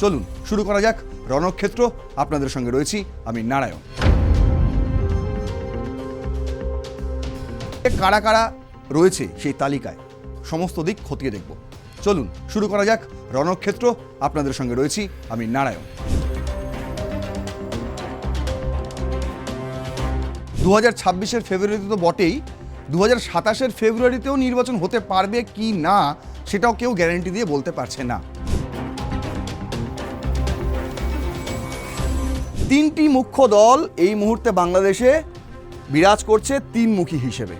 চলুন, শুরু করা যাক। রণক্ষেত্র, আপনাদের সঙ্গে রয়েছি আমি নারায়ণ। কারা কারা রয়েছে সেই তালিকায়? সমস্ত দিক খতিয়ে দেখব। চলুন, শুরু করা যাক। রণক্ষেত্র, আপনাদের সঙ্গে রয়েছি আমি নারায়ণ। দু হাজার ছাব্বিশের ফেব্রুয়ারিতে তো বটেই। দু হাজার সাতাশের ফেব্রুয়ারিতেও নির্বাচন হতে পারবে কি না, সেটাও কেউ গ্যারান্টি দিয়ে বলতে পারছে না। তিনটি মুখ্য দল এই মুহূর্তে বাংলাদেশে বিরাজ করছে তিনমুখী হিসেবে।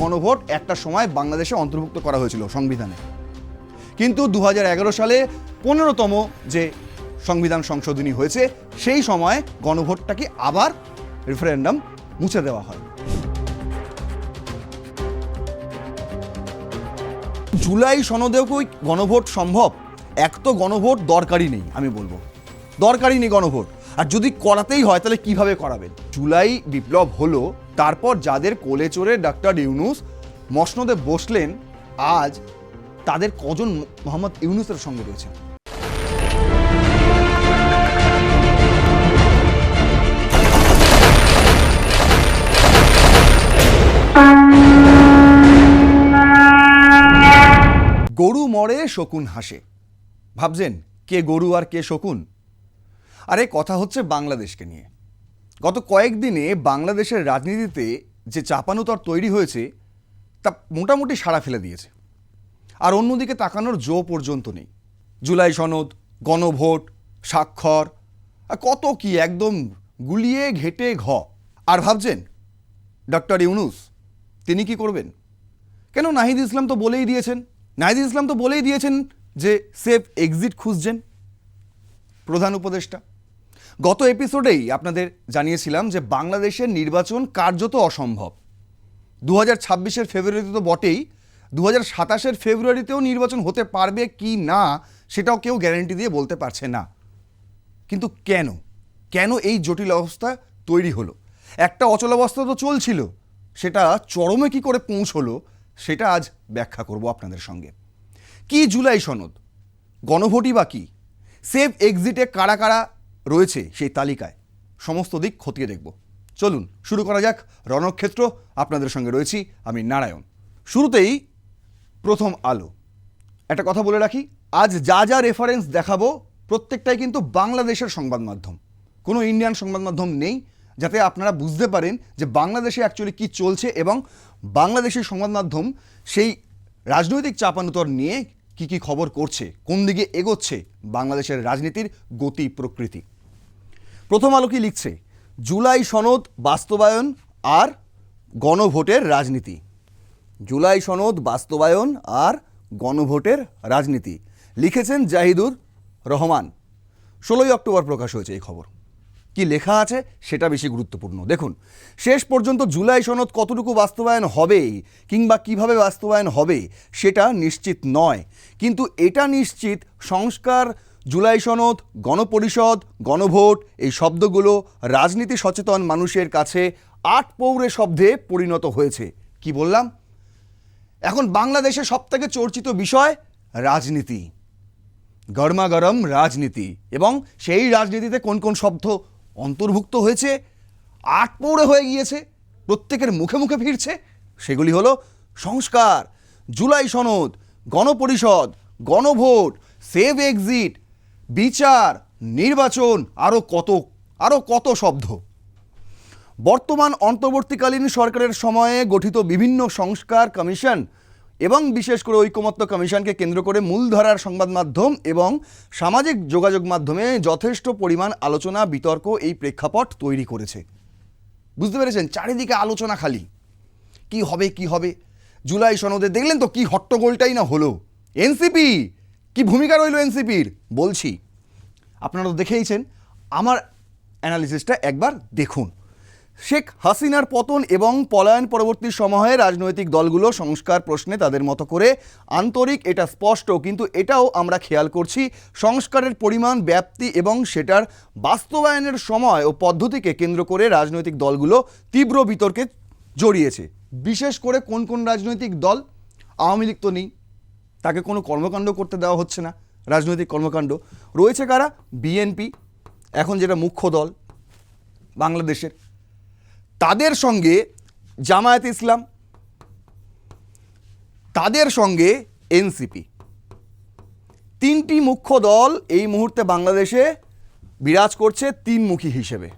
গণভোট একটা সময় বাংলাদেশে অন্তর্ভুক্ত করা হয়েছিল সংবিধানে। কিন্তু দু হাজার এগারো সালে পনেরোতম যে সংবিধান সংশোধনী হয়েছে, সেই সময় গণভোটটাকে আবার রেফারেন্ডাম মুছে দেওয়া হয়। জুলাই সনদেও কি গণভোট সম্ভব? এক তো গণভোট, দরকারই নেই, আমি বলব। দরকারই নেই গণভোট। আর যদি করাতেই হয়, তাহলে কীভাবে করাবেন? জুলাই বিপ্লব হলো, তারপর যাদের কোলে চড়ে ডাক্তার ইউনুস, মসনদে বসলেন, আজ তাদের কজন মোহাম্মদ ইউনুসের সঙ্গে রয়েছে গরু মরে, শকুন হাসে। ভাবছেন কে গরু আর কে শকুন? আরে কথা হচ্ছে বাংলাদেশকে নিয়ে। গত কয়েকদিনে বাংলাদেশের রাজনীতিতে যে চাপানুতর তৈরি হয়েছে, তা মোটামুটি সাড়া ফেলে দিয়েছে। আর অন্যদিকে তাকানোর জো পর্যন্ত নেই। জুলাই সনদ, গণভোট, স্বাক্ষর কত কি একদম গুলিয়ে ঘেটে ঘ। আর ভাবছেন, ডক্টর ইউনুস, তিনি কি করবেন? কেন নাহিদ ইসলাম তো বলেই দিয়েছেন? নাহিদ ইসলাম তো বলেই দিয়েছেন যে সেফ এক্সিট খুঁজছেন প্রধান উপদেষ্টা। গত এপিসোডেই আপনাদের জানিয়েছিলাম যে বাংলাদেশের নির্বাচন কার্যত অসম্ভব। দু হাজার ছাব্বিশের ফেব্রুয়ারিতে তো বটেই দু হাজার সাতাশের ফেব্রুয়ারিতেও নির্বাচন হতে পারবে কি না সেটাও কেউ গ্যারান্টি দিয়ে বলতে পারছে না। কিন্তু কেন? কেন এই জটিল অবস্থা তৈরি হলো? একটা অচলাবস্থা তো চলছিল, সেটা চরমে কি করে পৌঁছলো, সেটা আজ ব্যাখ্যা করব আপনাদের সঙ্গে। কি জুলাই সনদ? গণভোটই বা কী? সেভ এক্সিটে কারা কারা রয়েছে সেই তালিকায়? সমস্ত দিক খতিয়ে দেখব। চলুন, শুরু করা যাক রণক্ষেত্র। আপনাদের সঙ্গে রয়েছি আমি নারায়ণ। শুরুতেই প্রথম আলো। একটা কথা বলে রাখি, আজ যা যা রেফারেন্স দেখাবো, প্রত্যেকটাই কিন্তু বাংলাদেশের সংবাদ মাধ্যম। কোনো ইন্ডিয়ান সংবাদ মাধ্যম নেই, যাতে আপনারা বুঝতে পারেন যে বাংলাদেশে অ্যাকচুয়ালি কী চলছে এবং বাংলাদেশের সংবাদ মাধ্যম সেই রাজনৈতিক চাপানুতর নিয়ে কি কি খবর করছে, কোন দিকে এগোচ্ছে বাংলাদেশের রাজনীতির গতি প্রকৃতি। প্রথম আলো কি লিখছে? জুলাই সনদ বাস্তবায়ন আর গণভোটের রাজনীতি। জুলাই সনদ বাস্তবায়ন আর গণভোটের রাজনীতি। লিখেছেন জাহিদুর রহমান। ষোলোই অক্টোবর প্রকাশ হয়েছে এই খবর। কি লেখা আছে সেটা বেশি গুরুত্বপূর্ণ। দেখুন, শেষ পর্যন্ত জুলাই সনদ কতটুকু বাস্তবায়ন হবে, কিংবা কীভাবে বাস্তবায়ন হবে, সেটা নিশ্চিত নয়। কিন্তু এটা নিশ্চিত সংস্কার, জুলাই সনদ, গণপরিষদ, গণভোট, এই শব্দগুলো রাজনীতি সচেতন মানুষের কাছে আট পৌরে শব্দে পরিণত হয়েছে। কি বললাম? এখন বাংলাদেশে সবথেকে চর্চিত বিষয় রাজনীতি। গরমাগরম রাজনীতি। এবং সেই রাজনীতিতে কোন কোন শব্দ অন্তর্ভুক্ত হয়েছে আট পৌড়ে হয়ে গিয়েছে, প্রত্যেকের মুখে মুখে ফিরছে। সেগুলি হলো সংস্কার, জুলাই সনদ, গণপরিষদ, গণভোট, সেভ এক্সিট, বিচার, নির্বাচন আরও কত আরও কত শব্দ। বর্তমান অন্তর্বর্তীকালীন সরকারের সময়ে গঠিত বিভিন্ন সংস্কার কমিশন এবং বিশেষ করে ঐকমত্য কমিশনকে কেন্দ্র করে মূলধারার সংবাদ মাধ্যম এবং সামাজিক যোগাযোগ মাধ্যমে যথেষ্ট পরিমাণ আলোচনা, বিতর্ক এই প্রেক্ষাপট তৈরি করেছে। বুঝতে পেরেছেন? চারিদিকে আলোচনা খালি। কি হবে কি হবে? জুলাই সনদে দেখলেন তো কি হট্টগোলটাই না হলো। এনসিপি! কি ভূমিকা রইল এনসিপির? বলছি। আপনারা তো দেখেইছেন। আমার অ্যানালিসিসটা একবার দেখুন। শেখ হাসিনার পতন এবং পলায়ন পরবর্তী সময়ে রাজনৈতিক দলগুলো সংস্কার প্রশ্নে তাদের মতো করে আন্তরিক, এটা স্পষ্ট, কিন্তু এটাও আমরা খেয়াল করছি, সংস্কারের পরিমাণ, ব্যাপ্তি এবং সেটার বাস্তবায়নের সময় ও পদ্ধতিকে কেন্দ্র করে রাজনৈতিক দলগুলো তীব্র বিতর্কে জড়িয়েছে। বিশেষ করে কোন কোন রাজনৈতিক দল? আওয়ামী লীগ তো নেই। তাকে কোনো কর্মকাণ্ড করতে দেওয়া হচ্ছে না, রাজনৈতিক কর্মকাণ্ড। রয়েছে কারা? বিএনপি। এখন যেটা মুখ্য দল, বাংলাদেশের। তাদের সঙ্গে জামায়াত ইসলাম, তাদের সঙ্গে এনসিপি। তিনটি মুখ্য দল এই মুহূর্তে বাংলাদেশে বিরাজ করছে তিনমুখী হিসেবে।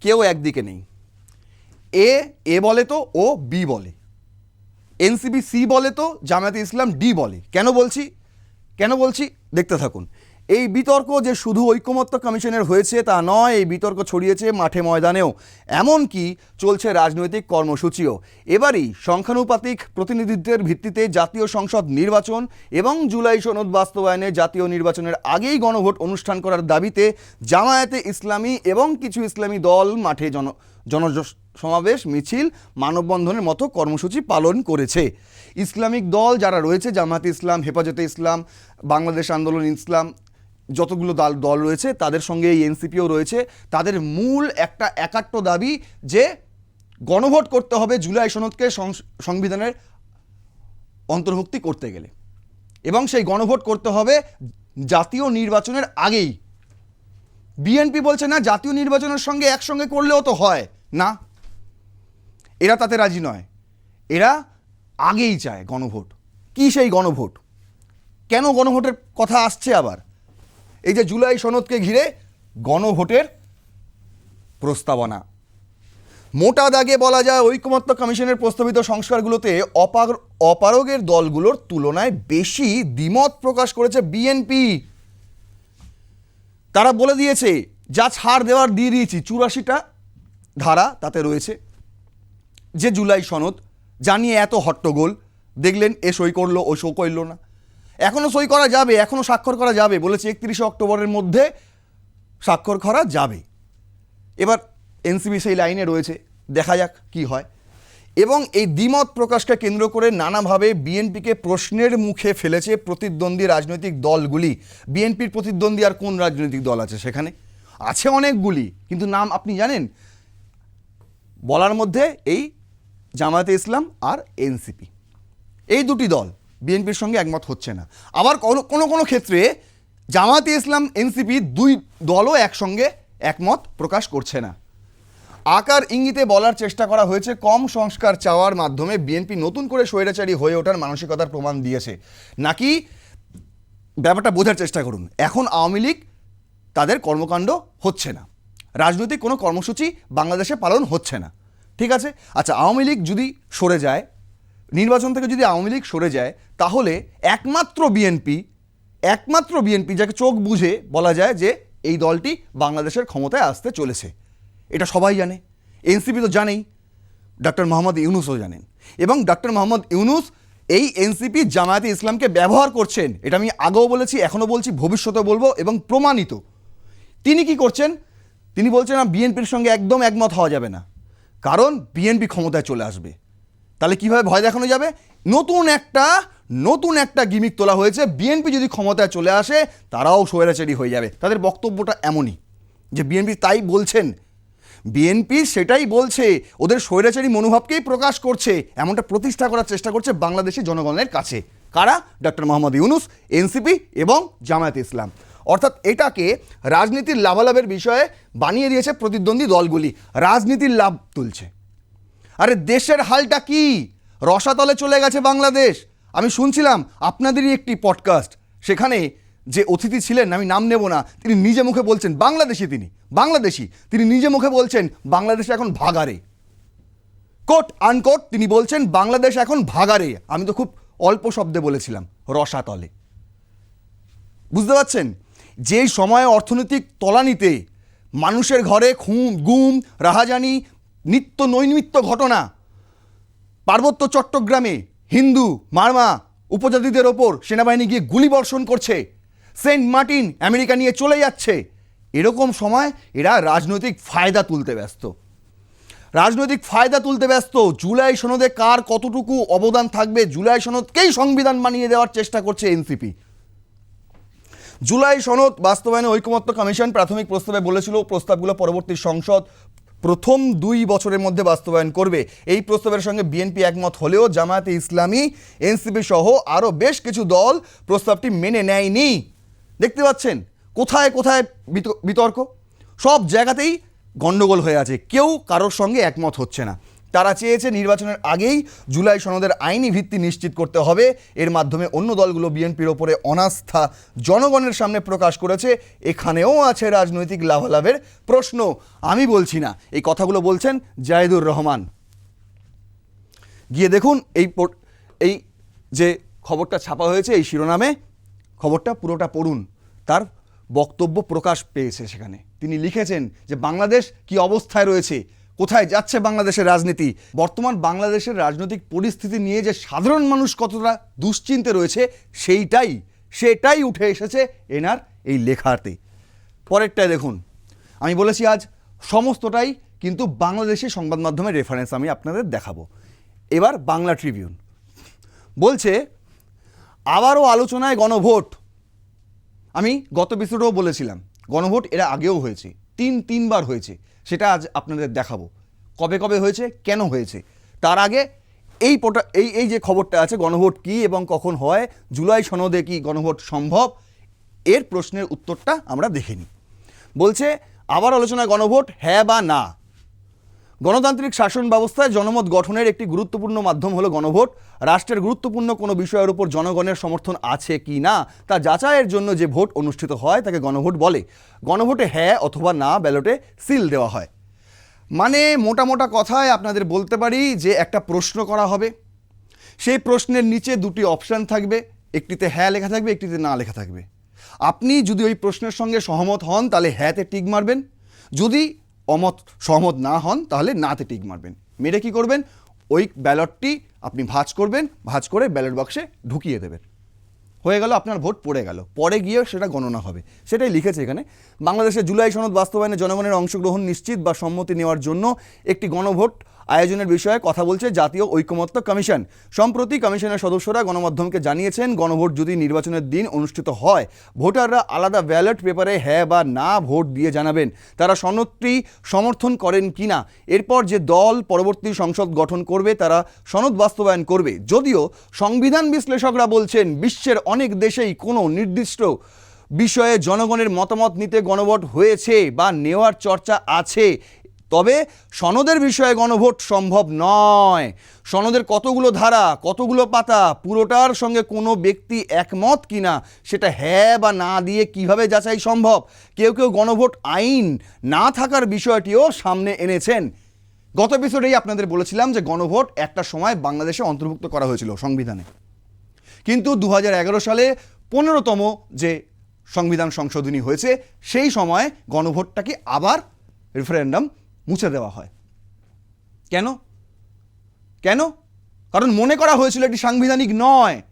কেউ একদিকে নেই। এ এ বলে তো, ও বি বলে। এনসিপি সি বলে তো, জামায়াতে ইসলাম ডি বলে। কেন বলছি? কেন বলছি? দেখতে থাকুন। এই বিতর্ক যে শুধু ঐকমত্য কমিশনের হয়েছে তা নয়, এই বিতর্ক ছড়িয়েছে মাঠে ময়দানেও। এমনকি চলছে রাজনৈতিক কর্মসূচিও। এবারই সংখ্যানুপাতিক প্রতিনিধিত্বের ভিত্তিতে জাতীয় সংসদ নির্বাচন এবং জুলাই সনদ বাস্তবায়নে জাতীয় নির্বাচনের আগেই গণভোট অনুষ্ঠান করার দাবিতে জামায়াতে ইসলামী এবং কিছু ইসলামী দল মাঠে জন জন সমাবেশ মিছিল, মানববন্ধনের মতো কর্মসূচি পালন করেছে। ইসলামিক দল যারা রয়েছে, জামায়াতে ইসলাম, হেফাজতে ইসলাম, বাংলাদেশ আন্দোলন ইসলাম যতগুলো দল দল রয়েছে, তাদের সঙ্গে এই এনসিপিও রয়েছে। তাদের মূল একটা একাত্ম দাবি যে গণভোট করতে হবে জুলাই সনদকে সংবিধানের অন্তর্ভুক্তি করতে গেলে। এবং সেই গণভোট করতে হবে জাতীয় নির্বাচনের আগেই। বিএনপি বলছে, না, জাতীয় নির্বাচনের সঙ্গে একসঙ্গে করলেও তো হয়। না। এরা তাতে রাজি নয়। এরা আগেই চায় গণভোট। কি সেই গণভোট? কেন গণভোটের কথা আসছে আবার? এই যে জুলাই সনদকে ঘিরে গণভোটের প্রস্তাবনা। মোটা দাগে বলা যায় ঐকমত্য কমিশনের প্রস্তাবিত সংস্কারগুলোতে অপার, অপারগের দলগুলোর তুলনায় বেশি দ্বিমত প্রকাশ করেছে বিএনপি। তারা বলে দিয়েছে, যা ছাড় দেওয়ার দিয়ে দিয়েছি, চুরাশিটা ধারা তাতে রয়েছে। যে জুলাই সনদ যা নিয়ে এত হট্টগোল, দেখলেন এ সই করল ও সই করল না। এখনও সই করা যাবে এখনও স্বাক্ষর করা যাবে, বলেছে একত্রিশে অক্টোবরের মধ্যে স্বাক্ষর করা যাবে। এবার এনসিবি সেই লাইনে রয়েছে, দেখা যাক কি হয়। এবং এই দ্বিমত প্রকাশকে কেন্দ্র করে নানাভাবে বিএনপিকে প্রশ্নের মুখে ফেলেছে প্রতিদ্বন্দ্বী রাজনৈতিক দলগুলি। বিএনপির প্রতিদ্বন্দ্বী আর কোন রাজনৈতিক দল আছে সেখানে? আছে অনেকগুলি, কিন্তু নাম আপনি জানেন? বলার মধ্যে এই জামায়াতে ইসলাম আর এনসিপি। এই দুটি দল বিএনপির সঙ্গে একমত হচ্ছে না। আবার কোনো কোনো ক্ষেত্রে জামায়াতে ইসলাম, এনসিপি দুই দলও একসঙ্গে একমত প্রকাশ করছে না। আকার ইঙ্গিতে বলার চেষ্টা করা হয়েছে, কম সংস্কার চাওয়ার মাধ্যমে বিএনপি নতুন করে স্বৈরাচারী হয়ে ওঠার মানসিকতার প্রমাণ দিয়েছে। নাকি ব্যাপারটা বোঝার চেষ্টা করুন, এখন আওয়ামী লীগ তাদের কর্মকাণ্ড হচ্ছে না। রাজনৈতিক কোনো কর্মসূচি বাংলাদেশে পালন হচ্ছে না। ঠিক আছে? আচ্ছা আওয়ামী লীগ যদি সরে যায় নির্বাচন থেকে যদি আওয়ামী লীগ সরে যায়, তাহলে একমাত্র বিএনপি একমাত্র বিএনপি যাকে চোখ বুঝে বলা যায় যে এই দলটি বাংলাদেশের ক্ষমতায় আসতে চলেছে। এটা সবাই জানে। এনসিপি তো জানেই ডক্টর মোহাম্মদ ইউনুসও জানেন। এবং ডক্টর মোহাম্মদ ইউনুস এই এনসিপি জামায়াতে ইসলামকে ব্যবহার করছেন, এটা আমি আগেও বলেছি, এখনও বলছি ভবিষ্যতে বলব এবং প্রমাণিত। তিনি কি করছেন? তিনি বলছেন বিএনপির সঙ্গে একদম একমত হওয়া যাবে না। কারণ বিএনপি ক্ষমতায় চলে আসবে। তাহলে কীভাবে ভয় দেখানো যাবে? নতুন একটা নতুন একটা গিমিক তোলা হয়েছে। বিএনপি যদি ক্ষমতায় চলে আসে, তারাও স্বৈরাচারী হয়ে যাবে। তাদের বক্তব্যটা এমনই যে বিএনপি তাই বলছেন। বিএনপি সেটাই বলছে। ওদের স্বৈরাচারী মনোভাবকেই প্রকাশ করছে। এমনটা প্রতিষ্ঠা করার চেষ্টা করছে বাংলাদেশের জনগণের কাছে। কারা? ডক্টর মোহাম্মদ ইউনুস এনসিপি এবং জামায়াত ইসলাম। অর্থাৎ এটাকে রাজনীতির লাভালাভের বিষয়ে বানিয়ে দিয়েছে প্রতিদ্বন্দ্বী দলগুলি। রাজনীতির লাভ তুলছে। আরে দেশের হালটা কি? রসাতলে চলে গেছে বাংলাদেশ। আমি শুনছিলাম আপনাদেরই একটি পডকাস্ট সেখানে যে অতিথি ছিলেন, আমি নাম নেব না, তিনি নিজে মুখে বলছেন বাংলাদেশি তিনি বাংলাদেশি। তিনি নিজে মুখে বলছেন বাংলাদেশ এখন ভাগারে কোট আনকোট তিনি বলছেন বাংলাদেশ এখন ভাগারে আমি তো খুব অল্প শব্দে বলেছিলাম, রসাতলে। বুঝতে পারছেন? যেই সময়ে অর্থনৈতিক তলানিতে মানুষের ঘরে খুম গুম, রাহাজানি নিত্য নৈমিত্য ঘটনা। পার্বত্য চট্টগ্রামে হিন্দু, মারমা উপজাতিদের ওপর সেনাবাহিনী গিয়ে গুলিবর্ষণ করছে। সেন্ট মার্টিন আমেরিকা নিয়ে চলে যাচ্ছে। এরকম সময় এরা রাজনৈতিক ফায়দা তুলতে ব্যস্ত। রাজনৈতিক ফায়দা তুলতে ব্যস্ত। জুলাই সনদে কার কতটুকু অবদান থাকবে? জুলাই সনদকেই সংবিধান বানিয়ে দেওয়ার চেষ্টা করছে এনসিপি। জুলাই সনদ বাস্তবায়নে ঐকমত্য কমিশন প্রাথমিক প্রস্তাবে বলেছিল প্রস্তাবগুলো পরবর্তী সংসদ প্রথম দুই বছরের মধ্যে বাস্তবায়ন করবে। এই প্রস্তাবের সঙ্গে বিএনপি একমত হলেও জামায়াতে ইসলামী, এনসিপি সহ আরও বেশ কিছু দল প্রস্তাবটি মেনে নেয়নি। দেখতে পাচ্ছেন, কোথায় কোথায় বিত- বিতর্ক? সব জায়গাতেই গণ্ডগোল হয়ে আছে। কেউ কারোর সঙ্গে একমত হচ্ছে না। তারা চেয়েছে নির্বাচনের আগেই জুলাই সনদের আইনি ভিত্তি নিশ্চিত করতে হবে। এর মাধ্যমে অন্য দলগুলো বিএনপির ওপরে অনাস্থা জনগণের সামনে প্রকাশ করেছে। এখানেও আছে রাজনৈতিক লাভালাভের প্রশ্ন। আমি বলছি না। এই কথাগুলো বলছেন জাহিদুর রহমান। গিয়ে দেখুন এই এই যে খবরটা ছাপা হয়েছে এই শিরোনামে, খবরটা পুরোটা পড়ুন। তার বক্তব্য প্রকাশ পেয়েছে সেখানে। তিনি লিখেছেন যে বাংলাদেশ কি অবস্থায় রয়েছে? কোথায় যাচ্ছে বাংলাদেশের রাজনীতি? বর্তমান বাংলাদেশের রাজনৈতিক পরিস্থিতি নিয়ে যে সাধারণ মানুষ কতটা দুশ্চিন্তে রয়েছে, সেইটাই, সেটাই উঠে এসেছে এনার এই লেখাতে। পরেরটায় দেখুন, আমি বলেছি আজ সমস্তটাই কিন্তু বাংলাদেশি সংবাদ মাধ্যমের রেফারেন্স আমি আপনাদের দেখাবো। এবার বাংলা ট্রিবিউন বলছে, আবারও আলোচনায় গণভোট। আমি গত এপিসোডেও বলেছিলাম, গণভোট এরা আগেও হয়েছে তিন তিনবার হয়েছে। সেটা আজ আপনাদের দেখাবো। কবে কবে হয়েছে, কেন হয়েছে? তার আগে এই পোটা, এই এই যে খবরটা আছে, গণভোট কী এবং কখন হয়, জুলাই সনদে কি গণভোট সম্ভব, এর প্রশ্নের উত্তরটা আমরা দেখে নিই। বলছে, আবার আলোচনা গণভোট হ্যাঁ বা না। গণতান্ত্রিক শাসন ব্যবস্থায় জনমত গঠনের একটি গুরুত্বপূর্ণ মাধ্যম হলো গণভোট। রাষ্ট্রের গুরুত্বপূর্ণ কোনো বিষয়ের উপর জনগণের সমর্থন আছে কি না, তা যাচাইয়ের জন্য যে ভোট অনুষ্ঠিত হয় তাকে গণভোট বলে। গণভোটে হ্যাঁ অথবা না ব্যালটে সিল দেওয়া হয়। মানে মোটা মোটা কথায় আপনাদের বলতে পারি যে একটা প্রশ্ন করা হবে। সেই প্রশ্নের নিচে দুটি অপশান থাকবে, একটিতে হ্যাঁ লেখা থাকবে, একটিতে না লেখা থাকবে। আপনি যদি ওই প্রশ্নের সঙ্গে সহমত হন তাহলে হ্যাঁতে টিক মারবেন। যদি অমত সহমত না হন, তাহলে নাতে টিক মারবেন। মেরে কি করবেন? ওই ব্যালটটি আপনি ভাঁজ করবেন, ভাঁজ করে ব্যালট বক্সে ঢুকিয়ে দেবেন। হয়ে গেল, আপনার ভোট পড়ে গেল। পরে গিয়ে সেটা গণনা হবে। সেটাই লিখেছে এখানে। বাংলাদেশে জুলাই সনদ বাস্তবায়নে জনগণের অংশগ্রহণ নিশ্চিত বা সম্মতি নেওয়ার জন্য একটি গণভোট আয়োজনের বিষয়ে কথা বলছে জাতীয় ঐকমত্য কমিশন। সম্প্রতি কমিশনের সদস্যরা গণমাধ্যমকে জানিয়েছেন, গণভোট যদি নির্বাচনের দিন অনুষ্ঠিত হয়, ভোটাররা আলাদা ব্যালট পেপারে হ্যাঁ বা না ভোট দিয়ে জানাবেন। তারা সনদটি সমর্থন করেন কি না এরপর যে দল পরবর্তী সংসদ গঠন করবে, তারা সনদ বাস্তবায়ন করবে। যদিও সংবিধান বিশ্লেষকরা বলছেন, বিশ্বের অনেক দেশেই কোনো নির্দিষ্ট বিষয়ে জনগণের মতামত নিতে গণভোট হয়েছে বা নেওয়ার চর্চা আছে। তবে সনদের বিষয়ে গণভোট সম্ভব নয়। সনদের কতগুলো ধারা, কতগুলো পাতা, পুরোটার সঙ্গে কোনো ব্যক্তি একমত কিনা সেটা হ্যাঁ বা না দিয়ে কীভাবে যাচাই সম্ভব? কেউ কেউ গণভোট আইন না থাকার বিষয়টিও সামনে এনেছেন। গত এপিসোডেই আপনাদের বলেছিলাম যে গণভোট একটা সময় বাংলাদেশে অন্তর্ভুক্ত করা হয়েছিল সংবিধানে। কিন্তু দু হাজার এগারো সালে পনেরোতম যে সংবিধান সংশোধনী হয়েছে, সেই সময় গণভোটটাকে আবার রেফারেন্ডাম মুছে দেওয়া হয়। কেন? কেন? কারণ মনে করা হয়েছিল এটি সাংবিধানিক নয়।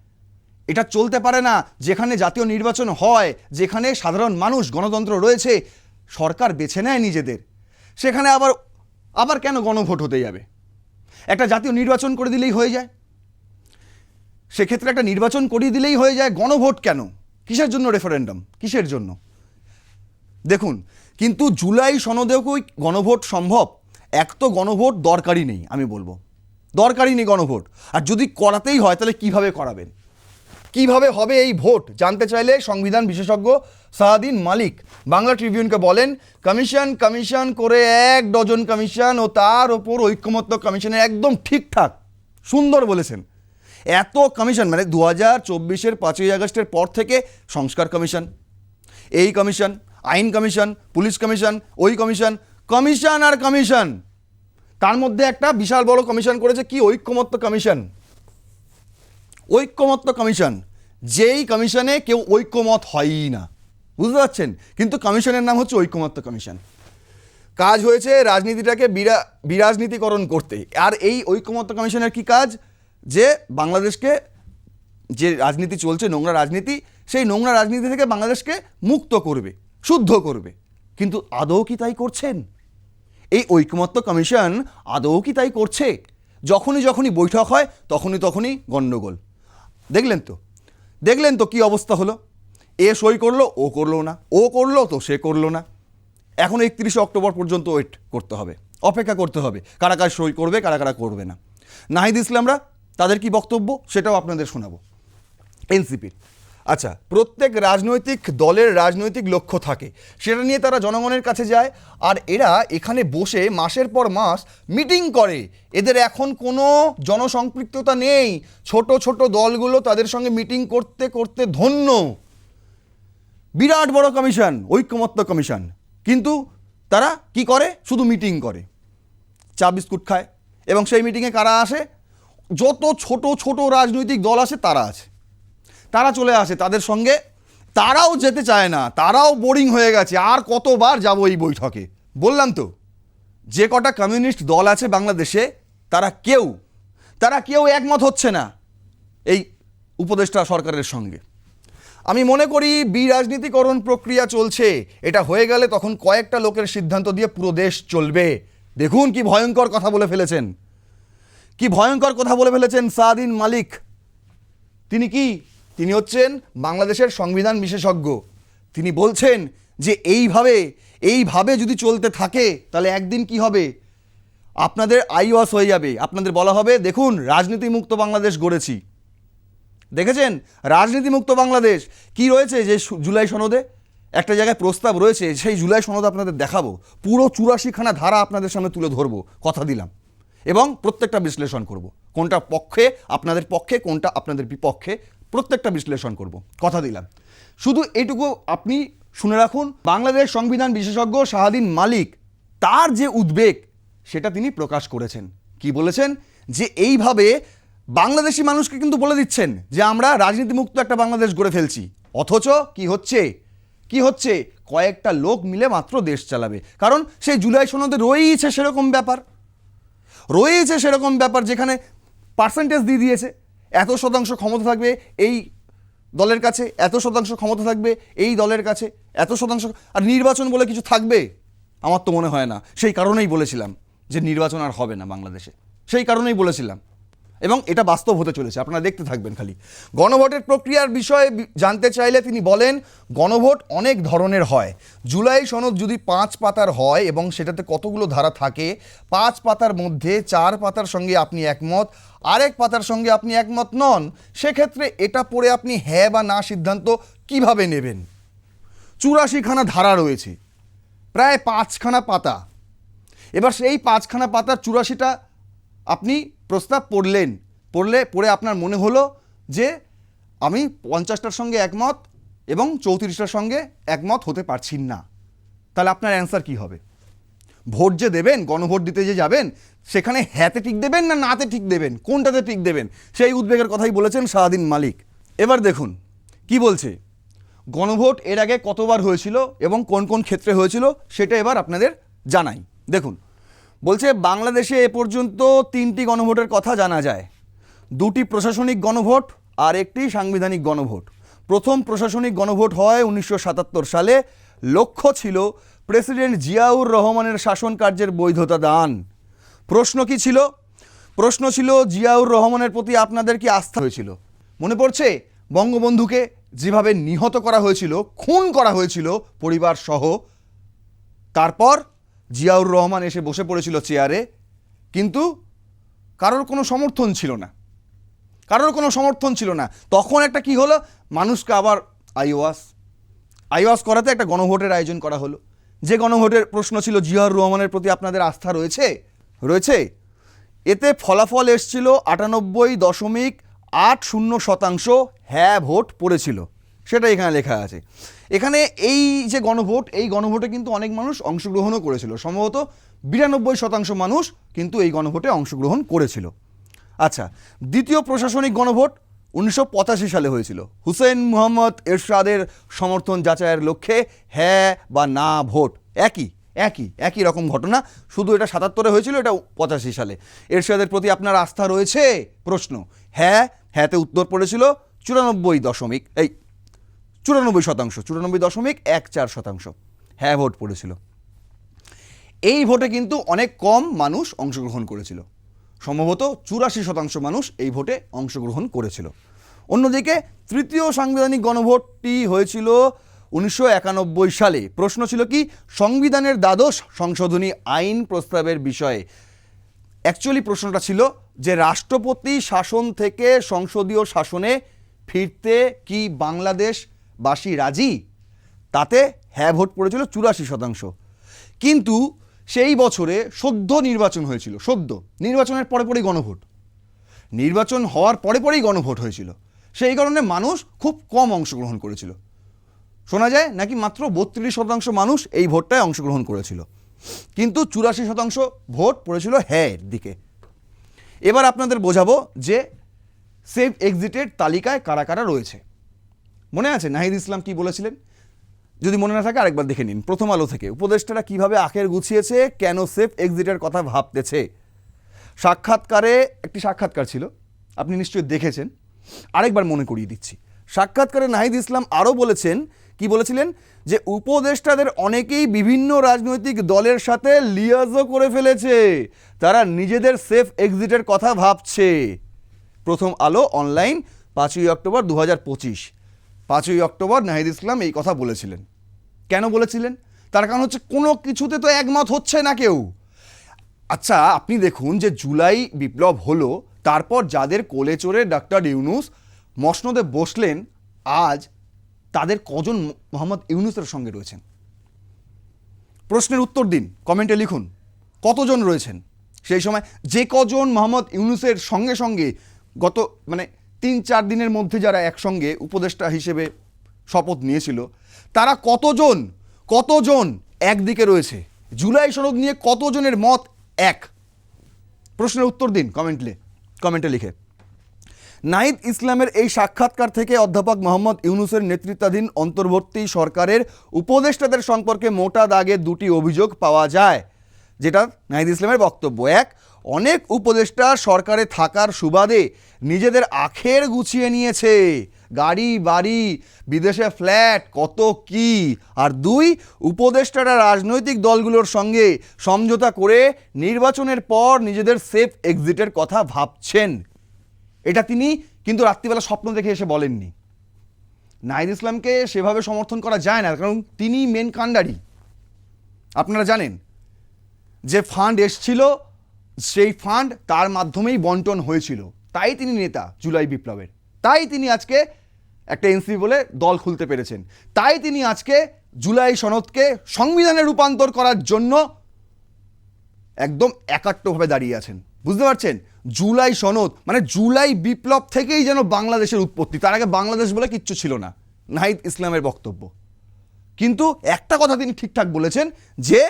এটা চলতে পারে না। যেখানে জাতীয় নির্বাচন হয়, যেখানে সাধারণ মানুষ, গণতন্ত্র রয়েছে, সরকার বেছে নেয় নিজেদের। সেখানে আবার আবার কেন গণভোট হতে যাবে? একটা জাতীয় নির্বাচন করে দিলেই হয়ে যায়। সেক্ষেত্রে একটা নির্বাচন করিয়ে দিলেই হয়ে যায় গণভোট কেন? কিসের জন্য রেফারেন্ডাম কিসের জন্য? দেখুন কিন্তু জুলাই সনদেও কি গণভোট সম্ভব? এক তো গণভোট, দরকারই নেই, আমি বলব। দরকারই নেই গণভোট। আর যদি করাতেই হয়, তাহলে কীভাবে করাবেন? কীভাবে হবে এই ভোট? জানতে চাইলে সংবিধান বিশেষজ্ঞ সাহাদিন মালিক বাংলা ট্রিবিউনকে বলেন, কমিশন কমিশন করে এক ডজন কমিশন ও তার ওপর ঐক্যমত্য কমিশনের একদম ঠিকঠাক। সুন্দর বলেছেন। এত কমিশন মানে দু হাজার চব্বিশের পাঁচই আগস্টের পর থেকে সংস্কার কমিশন। এই কমিশন আইন কমিশন, পুলিশ কমিশন, ওই কমিশন কমিশন আর কমিশন। তার মধ্যে একটা বিশাল বড় কমিশন করেছে কি? ঐক্যমত্য কমিশন। ঐক্যমত্য কমিশন। যেই কমিশনে কেউ ঐক্যমত হয়ই না। বুঝতে পারছেন? কিন্তু কমিশনের নাম হচ্ছে ঐক্যমত্য কমিশন। কাজ হয়েছে রাজনীতিটাকে বিরা, বিরাজনীতিকরণ করতে। আর এই ঐক্যমত্য কমিশনের কি কাজ? যে বাংলাদেশকে যে রাজনীতি চলছে, নোংরা রাজনীতি, সেই নোংরা রাজনীতি থেকে বাংলাদেশকে মুক্ত করবে। শুদ্ধ করবে। কিন্তু আদৌ কি তাই করছেন? এই ঐকমত্য কমিশন আদৌ কি তাই করছে? যখনই যখনই বৈঠক হয়, তখনই তখনই গণ্ডগোল। দেখলেন তো? দেখলেন তো কি অবস্থা হলো? এ সই করল, ও করল না। ও করল তো সে করল না। এখন একত্রিশে অক্টোবর পর্যন্ত ওয়েট করতে হবে। অপেক্ষা করতে হবে। কারা কারা সই করবে, কারা কারা করবে না। নাহিদ ইসলামরা তাদের কি বক্তব্য? সেটাও আপনাদের শোনাবো। এনসিপির। আচ্ছা প্রত্যেক রাজনৈতিক দলের রাজনৈতিক লক্ষ্য থাকে। সেটা নিয়ে তারা জনগণের কাছে যায়। আর এরা এখানে বসে মাসের পর মাস মিটিং করে। এদের এখন কোনো জনসম্পৃক্ততা নেই। ছোট ছোট দলগুলো তাদের সঙ্গে মিটিং করতে করতে ধন্য। বিরাট বড় কমিশন, ঐক্যমত্য কমিশন। কিন্তু তারা কি করে? শুধু মিটিং করে। চা, বিস্কুট খায়। এবং সেই মিটিংয়ে কারা আসে? যত ছোট ছোট রাজনৈতিক দল আছে, তারা আছে। তারা চলে আসে তাদের সঙ্গে। তারাও যেতে চায় না, তারাও বোরিং হয়ে গেছে, আর কতবার যাব এই বৈঠকে? বললাম তো, যে কটা কমিউনিস্ট দল আছে বাংলাদেশে, তারা কেউ তারা কেউ একমত হচ্ছে না এই উপদেষ্টা সরকারের সঙ্গে। আমি মনে করি বিরাজনীতিকরণ প্রক্রিয়া চলছে, এটা হয়ে গেলে তখন কয়েকটা লোকের সিদ্ধান্ত দিয়ে পুরো দেশ চলবে। দেখুন কি ভয়ঙ্কর কথা বলে ফেলেছেন। কি ভয়ঙ্কর কথা বলে ফেলেছেন সাদিন মালিক। তিনি কি তিনি হচ্ছেন বাংলাদেশের সংবিধান বিশেষজ্ঞ। তিনি বলছেন যে এইভাবে এইভাবে যদি চলতে থাকে, তাহলে একদিন কি হবে? আপনাদের আইওয়াস হয়ে যাবে। আপনাদের বলা হবে, দেখুন, রাজনীতিমুক্ত বাংলাদেশ গড়েছি। দেখেছেন? রাজনীতিমুক্ত বাংলাদেশ। কি রয়েছে যে জুলাই সনদে? একটা জায়গায় প্রস্তাব রয়েছে, সেই জুলাই সনদ আপনাদের দেখাবো। পুরো চুরাশিখানা ধারা আপনাদের সামনে তুলে ধরবো, কথা দিলাম। এবং প্রত্যেকটা বিশ্লেষণ করব। কোনটা পক্ষে, আপনাদের পক্ষে, কোনটা আপনাদের বিপক্ষে প্রত্যেকটা বিশ্লেষণ করব। কথা দিলাম। শুধু এইটুকু আপনি শুনে রাখুন, বাংলাদেশ সংবিধান বিশেষজ্ঞ শাহাদিন মালিক, তার যে উদ্বেগ, সেটা তিনি প্রকাশ করেছেন। কি বলেছেন? যে এইভাবে বাংলাদেশি মানুষকে কিন্তু বলে দিচ্ছেন যে আমরা রাজনীতিমুক্ত একটা বাংলাদেশ গড়ে ফেলছি। অথচ কি হচ্ছে? কি হচ্ছে? কয়েকটা লোক মিলে মাত্র দেশ চালাবে। কারণ সেই জুলাই সনদে রয়েইছে সেরকম ব্যাপার। রয়েইছে সেরকম ব্যাপার যেখানে পার্সেন্টেজ দিয়ে দিয়েছে। এত শতাংশ ক্ষমতা থাকবে এই দলের কাছে, এত শতাংশ ক্ষমতা থাকবে এই দলের কাছে, এত শতাংশ আর নির্বাচন বলে কিছু থাকবে? আমার তো মনে হয় না। সেই কারণেই বলেছিলাম যে নির্বাচন আর হবে না বাংলাদেশে। সেই কারণেই বলেছিলাম। এবং এটা বাস্তব হতে চলেছে, আপনারা দেখতে থাকবেন খালি। গণভোটের প্রক্রিয়ার বিষয়ে জানতে চাইলে তিনি বলেন, গণভোট অনেক ধরনের হয়। জুলাই সনদ যদি পাঁচ পাতার হয় এবং সেটাতে কতগুলো ধারা থাকে, পাঁচ পাতার মধ্যে চার পাতার সঙ্গে আপনি একমত, আরেক পাতার সঙ্গে আপনি একমত নন, সেক্ষেত্রে এটা পড়ে আপনি হ্যাঁ বা না সিদ্ধান্ত কীভাবে নেবেন? চুরাশিখানা ধারা রয়েছে, প্রায় পাঁচখানা পাতা। এবার সেই পাঁচখানা পাতার চুরাশিটা আপনি প্রস্তাব পড়লেন। পড়লে, পড়ে আপনার মনে হলো যে আমি পঞ্চাশটার সঙ্গে একমত এবং চৌত্রিশটার সঙ্গে একমত হতে পারছি না। তাহলে আপনার অ্যান্সার কি হবে? ভোট যে দেবেন, গণভোট দিতে যে যাবেন, সেখানে হ্যাঁতে ঠিক দেবেন না নাতে ঠিক দেবেন? কোনটাতে ঠিক দেবেন? সেই উদ্বেগের কথাই বলেছেন শাহাদিন মালিক। এবার দেখুন, কি বলছে? গণভোট এর আগে কতবার হয়েছিল এবং কোন কোন ক্ষেত্রে হয়েছিল, সেটা এবার আপনাদের জানাই। দেখুন বলছে, বাংলাদেশে এ পর্যন্ত তিনটি গণভোটের কথা জানা যায়। দুটি প্রশাসনিক গণভোট আর একটি সাংবিধানিক গণভোট। প্রথম প্রশাসনিক গণভোট হয় উনিশশো সাতাত্তর সালে। লক্ষ্য ছিল প্রেসিডেন্ট জিয়াউর রহমানের শাসন কার্যের বৈধতা দান। প্রশ্ন কি ছিল? প্রশ্ন ছিল, জিয়াউর রহমানের প্রতি আপনাদের কি আস্থা হয়েছিল? মনে পড়ছে, বঙ্গবন্ধুকে যেভাবে নিহত করা হয়েছিল, খুন করা হয়েছিল পরিবার সহ তারপর জিয়াউর রহমান এসে বসে পড়েছিল চেয়ারে, কিন্তু কারোর কোনো সমর্থন ছিল না। কারোর কোনো সমর্থন ছিল না। তখন একটা কি হলো? মানুষকে আবার আইওয়াস। আইওয়াস করাতে একটা গণভোটের আয়োজন করা হলো। যে গণভোটের প্রশ্ন ছিল, জিয়াউর রহমানের প্রতি আপনাদের আস্থা রয়েছে? রয়েছে। এতে ফলাফল এসছিল আটানব্বই দশমিক আট শূন্য শতাংশ হ্যাঁ ভোট পড়েছিল। সেটা এখানে লেখা আছে। এখানে এই যে গণভোট, এই গণভোটে কিন্তু অনেক মানুষ অংশগ্রহণও করেছিল। সম্ভবত বিরানব্বই শতাংশ মানুষ কিন্তু এই গণভোটে অংশগ্রহণ করেছিল। আচ্ছা দ্বিতীয় প্রশাসনিক গণভোট উনিশশো পঁচাশি সালে হয়েছিল। হুসেন মুহম্মদ এরশাদের সমর্থন যাচাইয়ের লক্ষ্যে হ্যাঁ বা না ভোট। একই একই একই রকম ঘটনা। শুধু এটা সাতাত্তরে হয়েছিল, এটা পঁচাশি সালে। এরশাদের প্রতি আপনার আস্থা রয়েছে? প্রশ্ন। হ্যাঁ হ্যাঁতে উত্তর পড়েছিল চুরানব্বই দশমিক, এই চুরানব্বই শতাংশ, চুরানব্বই দশমিক এক চার শতাংশ হ্যাঁ ভোট পড়েছিল। এই ভোটে কিন্তু অনেক কম মানুষ অংশগ্রহণ করেছিল। সম্ভবত চুরাশি শতাংশ মানুষ এই ভোটে অংশগ্রহণ করেছিল। অন্যদিকে তৃতীয় সাংবিধানিক গণভোটটি হয়েছিল উনিশশো একানব্বই সালে। প্রশ্ন ছিল কি, সংবিধানের দ্বাদশ সংশোধনী আইন প্রস্তাবের বিষয়ে? অ্যাকচুয়ালি প্রশ্নটা ছিল যে রাষ্ট্রপতি শাসন থেকে সংসদীয় শাসনে ফিরতে কি বাংলাদেশবাসী রাজি? তাতে হ্যাঁ ভোট পড়েছিল চুরাশি শতাংশ। কিন্তু সেই বছরে সদ্য নির্বাচন হয়েছিল, সদ্য। নির্বাচনের পরে পরেই গণভোট। নির্বাচন হওয়ার পরে পরেই গণভোট হয়েছিল। সেই কারণে মানুষ খুব কম অংশগ্রহণ করেছিল। শোনা যায় নাকি মাত্র বত্রিশ শতাংশ মানুষ এই ভোটটায় অংশগ্রহণ করেছিল। কিন্তু চুরাশি শতাংশ ভোট পড়েছিল হ্যাঁ দিকে। এবার আপনাদের বোঝাবো যে সেফ এক্সিটের তালিকায় কারা কারা রয়েছে। মনে আছে? নাহিদ ইসলাম কি বলেছিলেন? যদি মনে না থাকে, আরেকবার দেখে নিন। প্রথম আলো থেকে। উপদেষ্টারা কীভাবে আখের গুছিয়েছে, কেন সেফ এক্সিটের কথা ভাবতেছে? সাক্ষাৎকারে, একটি সাক্ষাৎকার ছিল। আপনি নিশ্চয়ই দেখেছেন। আরেকবার মনে করিয়ে দিচ্ছি। সাক্ষাৎকারে নাহিদ ইসলাম আরও বলেছেন, কি বলেছিলেন? যে উপদেষ্টাদের অনেকেই বিভিন্ন রাজনৈতিক দলের সাথে লিয়াজও করে ফেলেছে। তারা নিজেদের সেফ এক্সিটের কথা ভাবছে। প্রথম আলো অনলাইন পাঁচই অক্টোবর দু হাজার পঁচিশ। পাঁচই অক্টোবর নাহিদ ইসলাম এই কথা বলেছিলেন। কেন বলেছিলেন? তার কারণ হচ্ছে কোনো কিছুতে তো একমত হচ্ছে না কেউ। আচ্ছা আপনি দেখুন যে জুলাই বিপ্লব হলো, তারপর যাদের কোলে চড়ে ডাক্তার ইউনুস মসনদে বসলেন, আজ তাদের কজন মোহাম্মদ ইউনুসের সঙ্গে রয়েছেন? প্রশ্নের উত্তর দিন, কমেন্টে লিখুন, কতজন রয়েছেন? সেই সময় যে কজন মোহাম্মদ ইউনুসের সঙ্গে সঙ্গে গত মানে তিন চার দিনের মধ্যে যারা একসঙ্গে উপদেষ্টা হিসেবে শপথ নিয়েছিল, তারা কতজন কতজন একদিকে রয়েছে? জুলাই সনদ নিয়ে কতজনের মত এক? প্রশ্নের উত্তর দিন কমেন্টলে, কমেন্টে লিখে। নাহিদ ইসলামের এই সাক্ষাৎকার থেকে অধ্যাপক মোহাম্মদ ইউনুসের নেতৃত্বাধীন অন্তর্বর্তী সরকারের উপদেষ্টাদের সম্পর্কে মোটা দাগে দুটি অভিযোগ পাওয়া যায়, যেটা নাহিদ ইসলামের বক্তব্য। এক, অনেক উপদেষ্টা সরকারে থাকার সুবাদে নিজেদের আখের গুছিয়ে নিয়েছে। গাড়ি, বাড়ি, বিদেশে ফ্ল্যাট, কত কি? আর দুই, উপদেষ্টারা রাজনৈতিক দলগুলোর সঙ্গে সমঝোতা করে নির্বাচনের পর নিজেদের সেফ এক্সিটের কথা ভাবছেন। এটা তিনি কিন্তু রাত্রিবেলা স্বপ্ন দেখে এসে বলেননি। নাহিদ ইসলামকে সেভাবে সমর্থন করা যায় না, কারণ তিনি মেন কাণ্ডারি। আপনারা জানেন, যে ফান্ড এসছিল, সেই ফান্ড তার মাধ্যমেই বন্টন হয়েছিল। তাই তিনি নেতা জুলাই বিপ্লবের। তাই তিনি আজকে একটা এনসিপি বলে দল খুলতে পেরেছেন। তাই তিনি আজকে জুলাই সনদকে সংবিধানে রূপান্তর করার জন্য একদম একাত্মভাবে দাঁড়িয়ে আছেন। বুঝতে পারছেন? জুলাই সনদ মানে জুলাই বিপ্লব থেকেই যেন বাংলাদেশের উৎপত্তি, তার আগে বাংলাদেশ বলে কিচ্ছু ছিল না, নাহিদ ইসলামের বক্তব্য। কিন্তু একটা কথা তিনি ঠিকঠাক বলেছেন যে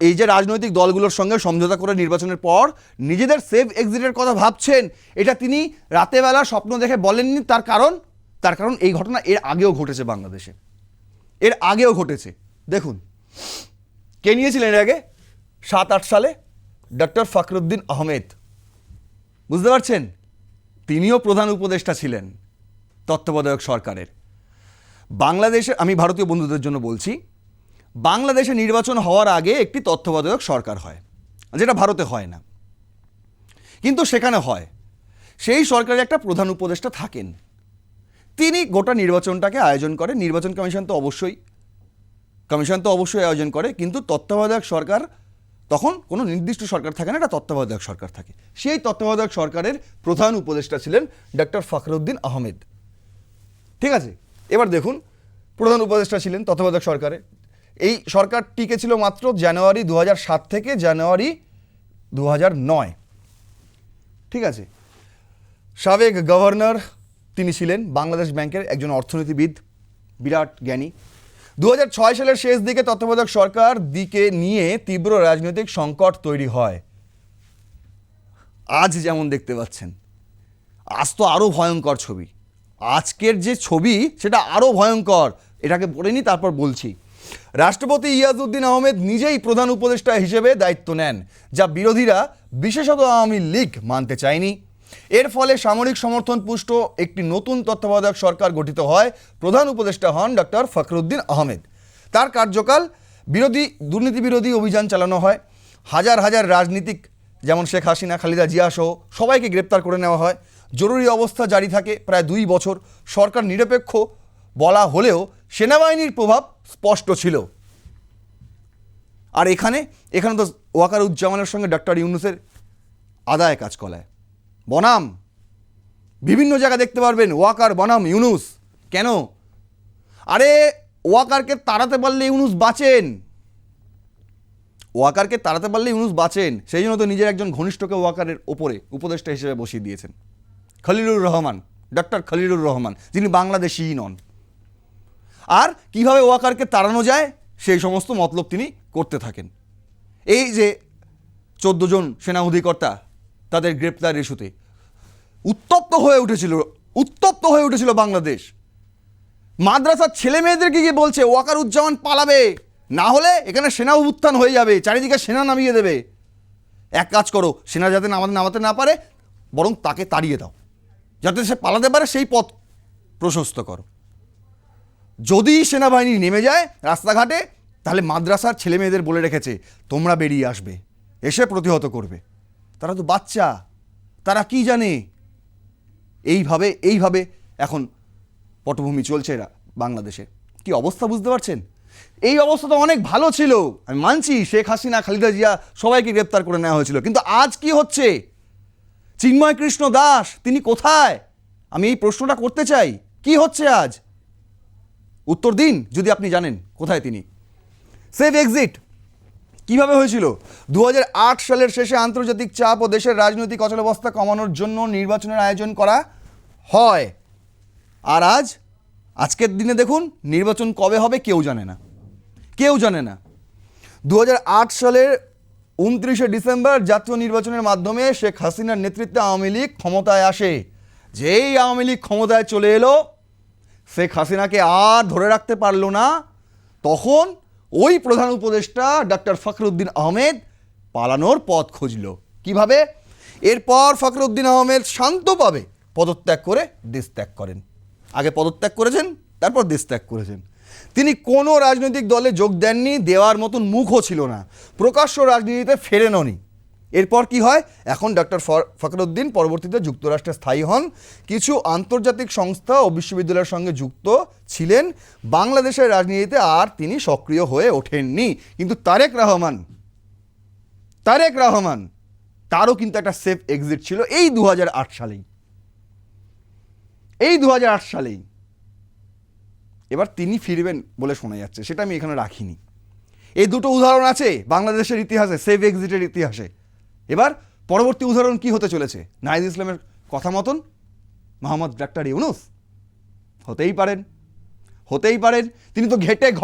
এই যে রাজনৈতিক দলগুলোর সঙ্গে সমঝোতা করে নির্বাচনের পর নিজেদের সেফ এক্সিটের কথা ভাবছেন, এটা তিনি রাতেবেলা স্বপ্ন দেখে বলেননি, তার কারণ তার কারণ এই ঘটনা এর আগেও ঘটেছে বাংলাদেশে। এর আগেও ঘটেছে। দেখুন, কে নিয়েছিলেন এর আগে? সাত আট সালে ডক্টর ফখরুদ্দিন আহমেদ। বুঝতে পারছেন? তিনিও প্রধান উপদেষ্টা ছিলেন তত্ত্বাবধায়ক সরকারের। বাংলাদেশে আমি ভারতীয় বন্ধুদের জন্য বলছি বাংলাদেশে নির্বাচন হওয়ার আগে একটি তত্ত্বাবধায়ক সরকার হয়, যেটা ভারতে হয় না। কিন্তু সেখানে হয়। সেই সরকারের একটা প্রধান উপদেষ্টা থাকেন। তিনি গোটা নির্বাচনটাকে আয়োজন করে। নির্বাচন কমিশন তো অবশ্যই, কমিশন তো অবশ্যই আয়োজন করে। কিন্তু তত্ত্বাবধায়ক সরকার, তখন কোনো নির্দিষ্ট সরকার থাকে না, একটা তত্ত্বাবধায়ক সরকার থাকে। সেই তত্ত্বাবধায়ক সরকারের প্রধান উপদেষ্টা ছিলেন ডক্টর ফখরুদ্দিন আহমেদ। ঠিক আছে? এবার দেখুন, প্রধান উপদেষ্টা ছিলেন তত্ত্বাবধায়ক সরকারে। এই সরকার টিকে ছিল মাত্র জানুয়ারি দু সাত থেকে জানুয়ারি দু নয়। ঠিক আছে? সাবেক গভর্নর তিনি ছিলেন বাংলাদেশ ব্যাংকের একজন অর্থনীতিবিদ, বিরাট জ্ঞানী। দু সালের শেষ দিকে তত্ত্বাবধায়ক সরকার দিকে নিয়ে তীব্র রাজনৈতিক সংকট তৈরি হয়। আজ যেমন দেখতে পাচ্ছেন, আজ তো আরও ভয়ঙ্কর ছবি। আজকের যে ছবি, সেটা আরও ভয়ঙ্কর। এটাকে পড়ে নি, তারপর বলছি। রাষ্ট্রপতি ইয়াজউদ্দিন আহমেদ নিজেই প্রধান উপদেষ্টা হিসেবে দায়িত্ব নেন, যা বিরোধীরা, বিশেষত আওয়ামী লীগ, মানতে চায়নি। এর ফলে সামরিক সমর্থন পুষ্ট একটি নতুন তত্ত্বাবধায়ক সরকার গঠিত হয়, প্রধান উপদেষ্টা হন ডক্টর ফখরুদ্দিন আহমেদ। তার কার্যকাল, বিরোধী দুর্নীতি বিরোধী অভিযান চালানো হয়। হাজার হাজার রাজনীতিক, যেমন শেখ হাসিনা, খালিদা জিয়া সহ সবাইকে গ্রেপ্তার করে নেওয়া হয়। জরুরি অবস্থা জারি থাকে প্রায় দুই বছর। সরকার নিরপেক্ষ বলা হলেও সেনাবাহিনীর প্রভাব স্পষ্ট ছিল। আর এখানে এখানে তো ওয়াকার উজ্জামানের সঙ্গে ডক্টর ইউনুসের আদায় কাজ কলায়। বনাম, বিভিন্ন জায়গা দেখতে পারবেন, ওয়াকার, বনাম, ইউনুস, কেন? আরে, ওয়াকারকে তাড়াতে পারলে ইউনুস বাঁচেন। ওয়াকারকে তাড়াতে পারলে ইউনুস বাঁচেন। সেই জন্য তো নিজের একজন ঘনিষ্ঠকে ওয়াকারের ওপরে উপদেষ্টা হিসেবে বসিয়ে দিয়েছেন। খলিলুর রহমান ডক্টর খলিলুর রহমান, যিনি বাংলাদেশিই নন। আর কীভাবে ওয়াকারকে তাড়ানো যায়, সেই সমস্ত মতলব তিনি করতে থাকেন। এই যে চোদ্দ জন সেনা অধিকর্তা তাদের গ্রেপ্তার ইস্যুতে উত্তপ্ত হয়ে উঠেছিল, উত্তপ্ত হয়ে উঠেছিল বাংলাদেশ। মাদ্রাসার ছেলে মেয়েদেরকে গিয়ে বলছে, ওয়াকার উজ্জামান পালাবে, না হলে এখানে সেনা উত্থান হয়ে যাবে, চারিদিকে সেনা নামিয়ে দেবে। এক কাজ করো, সেনা যাতে নামাতে নামাতে না পারে, বরং তাকে তাড়িয়ে দাও। যাতে সে পালাতে পারে, সেই পথ প্রশস্ত করো। যদি সেনাবাহিনী নেমে যায় রাস্তাঘাটে, তাহলে মাদ্রাসার ছেলে মেয়েদের বলে রেখেছে, তোমরা বেরিয়ে আসবে, এসে প্রতিহত করবে। তারা তো বাচ্চা, তারা কি জানে? এইভাবে এইভাবে এখন পটভূমি চলছে এরা বাংলাদেশে। কি অবস্থা বুঝতে পারছেন? এই অবস্থা তো অনেক ভালো ছিল। আমি মানছি, শেখ হাসিনা, খালিদা জিয়া সবাইকে গ্রেপ্তার করে নেওয়া হয়েছিল। কিন্তু আজ কি হচ্ছে? চিন্ময় কৃষ্ণ দাস, তিনি কোথায়? আমি এই প্রশ্নটা করতে চাই। কি হচ্ছে আজ? উত্তর দিন, যদি আপনি জানেন কোথায় তিনি। সেভ এক্সিট কীভাবে হয়েছিল? দু হাজার আট সালের শেষে আন্তর্জাতিক চাপ ও দেশের রাজনৈতিক অচলাবস্থা কমানোর জন্য নির্বাচনের আয়োজন করা হয়। আর আজ? আজকের দিনে দেখুন, নির্বাচন কবে হবে কেউ জানে না। কেউ জানে না। দু হাজার আট সালের উনত্রিশে ডিসেম্বর জাতীয় নির্বাচনের মাধ্যমে শেখ হাসিনার নেতৃত্বে আওয়ামী লীগ ক্ষমতায় আসে। যেই আওয়ামী লীগ ক্ষমতায় চলে এলো শেখ হাসিনাকে আর ধরে রাখতে পারল না। তখন ওই প্রধান উপদেষ্টা ডক্টর ফখরুদ্দিন আহমেদ পালানোর পথ খুঁজল। কীভাবে? এরপর ফখরুদ্দিন আহমেদ শান্তভাবে পদত্যাগ করে দেশ ত্যাগ করেন। আগে পদত্যাগ করেছেন, তারপর দেশ ত্যাগ করেছেন। তিনি কোনো রাজনৈতিক দলে যোগ দেননি, দেওয়ার মতন মুখও ছিল না। প্রকাশ্য রাজনীতিতে ফেরেননি। এরপর কি হয়? এখন ডক্টর ফখরুদ্দিন পরবর্তীতে যুক্তরাষ্ট্রে স্থায়ী হন। কিছু আন্তর্জাতিক সংস্থা ও বিশ্ববিদ্যালয়ের সঙ্গে যুক্ত ছিলেন। বাংলাদেশের রাজনীতিতে আর তিনি সক্রিয় হয়ে ওঠেননি। কিন্তু তারেক রহমান তারেক রহমান, তারও কিন্তু একটা সেফ এক্সিট ছিল এই দু হাজার আট সালেই। এই দু হাজার আট সালেই। এবার তিনি ফিরবেন বলে শোনা যাচ্ছে, সেটা আমি এখানে রাখিনি। এই দুটো উদাহরণ আছে বাংলাদেশের ইতিহাসে সেফ এক্সিটের ইতিহাসে। এবার পরবর্তী উদাহরণ কি হতে চলেছে? নাহিদ ইসলামের কথা মতন মোহাম্মদ ডাক্তার ইউনুস? হতেই পারেন। হতেই পারেন। তিনি তো ঘেটে ঘ।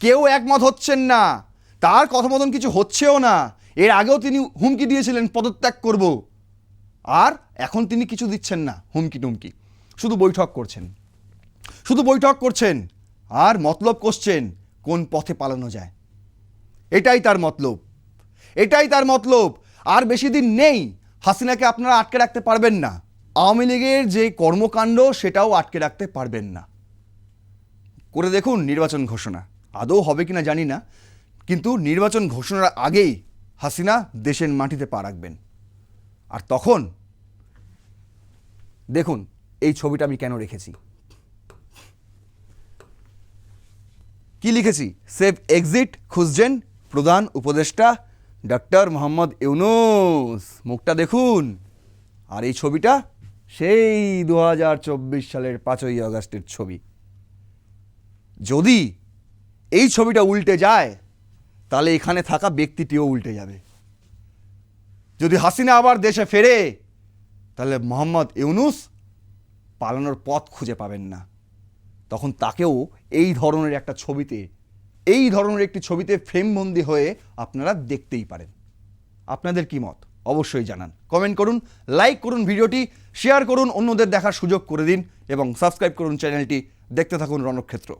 কেউ একমত হচ্ছেন না। তার কথা মতন কিছু হচ্ছেও না। এর আগেও তিনি হুমকি দিয়েছিলেন, পদত্যাগ করব। আর এখন তিনি কিছু দিচ্ছেন না হুমকি টুমকি শুধু বৈঠক করছেন। শুধু বৈঠক করছেন। আর মতলব করছেন কোন পথে পালানো যায়। এটাই তার মতলব। এটাই তার মতলব। আর বেশি দিন নেই, হাসিনাকে আপনারা আটকে রাখতে পারবেন না। আওয়ামী লীগের যে কর্মকাণ্ড, সেটাও আটকে রাখতে পারবেন না। করে দেখুন নির্বাচন ঘোষণা। আদৌ হবে কিনা জানি না। কিন্তু নির্বাচন ঘোষণার আগেই হাসিনা দেশের মাটিতে পা রাখবেন। আর তখন, দেখুন এই ছবিটা আমি কেন রেখেছি। কি লিখেছি? সেভ এক্সিট খুঁজছেন প্রধান উপদেষ্টা ডক্টর মোহাম্মদ ইউনুস, মুখটা দেখুন। আর এই ছবিটা সেই দু হাজার চব্বিশ সালের পাঁচই আগস্টের ছবি। যদি এই ছবিটা উল্টে যায়, তাহলে এখানে থাকা ব্যক্তিটিও উল্টে যাবে। যদি হাসিনা আবার দেশে ফেরে, তাহলে মোহাম্মদ ইউনুস পালানোর পথ খুঁজে পাবেন না। তখন তাকেও এই ধরনের একটা ছবিতে এই ধরনের একটি ছবিতে ফ্রেমবন্দি হয়ে আপনারা দেখতেই পারেন। আপনাদের কি মত? অবশ্যই জানান। কমেন্ট করুন, লাইক করুন ভিডিওটি, শেয়ার করুন, অন্যদের দেখার সুযোগ করে দিন এবং সাবস্ক্রাইব করুন চ্যানেলটি। দেখতে থাকুন রণক্ষেত্র।